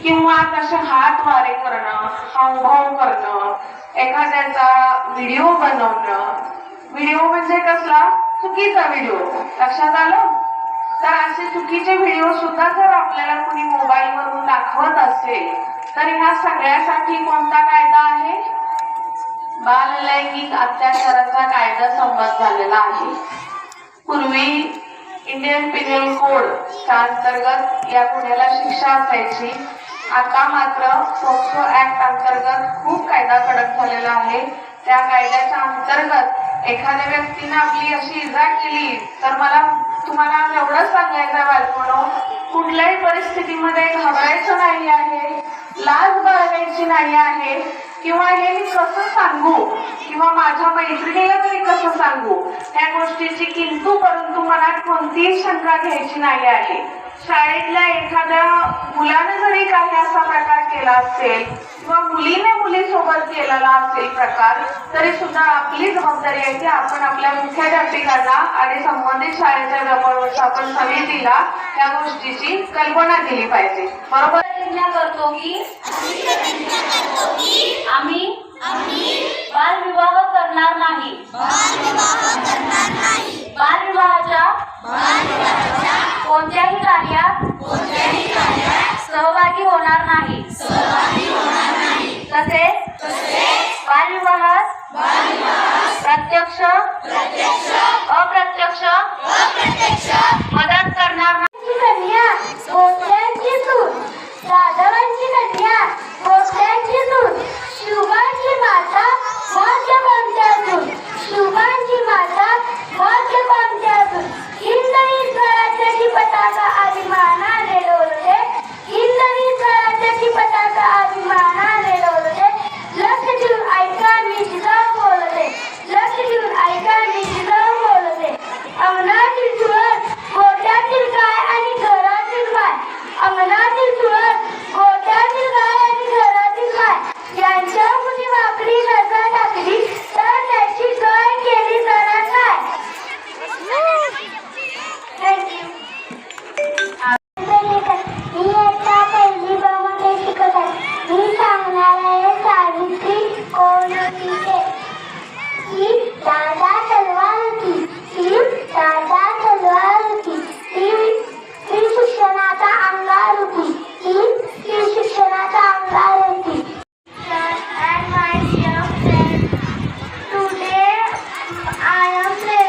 किंवा कसे हात वारे करणं हावभाव करणं एखाद्याचा व्हिडिओ बनवणं. व्हिडिओ म्हणजे कसला? चुकीचा व्हिडिओ लक्षात आलं? तर असे चुकीचे व्हिडिओ सुद्धा जर आपल्याला कुणी मोबाईल वरून दाखवत असेल तर ह्या सगळ्यासाठी कोणता कायदा आहे? बाल लैंगिक अत्याचाराचा कायदा संमत झालेला आहे. पूर्वी इंडियन पिनल कोड च्या अंतर्गत या गुन्ह्याला शिक्षा असायची. आता मात्र पोक्सो ऍक्ट अंतर्गत खूप कायदा कडक झालेला आहे. त्या कायद्याच्या अंतर्गत एखाद्या व्यक्तीने आपली अशी इजा केली तर मला तुम्हाला एवढंच सांगायचं आहे बालपणो कुठल्याही परिस्थितीमध्ये घाबरायचं नाही आहे लाज बाळगायची नाही आहे किंवा हे मी कसं सांगू किंवा माझ्या मैत्रिणीला तरी कसं सांगू या गोष्टीची किंतू परंतु मनात कोणतीही शंका घ्यायची नाही आहे. शाळेतल्या एखाद्या मुलाने जरी काही असा प्रकार केला असेल किंवा मुलीने मुलीसोबत केलेला असेल प्रकार तरी सुद्धा आपली जबाबदारी आहे की आपण आपल्या मुख्याध्यापिकांना आणि संबंधित शाळेच्या व्यवस्थापन समितीला त्या गोष्टीची कल्पना दिली पाहिजे. बरोबर? प्रतिज्ञा करतो की आम्ही बालविवाह करणार नाही. बालविवाहाच्या कोणत्याही होणार नाही. तसेच प्रत्यक्ष अप्रत्यक्ष मदत करणार नाही. learn to maior prazer.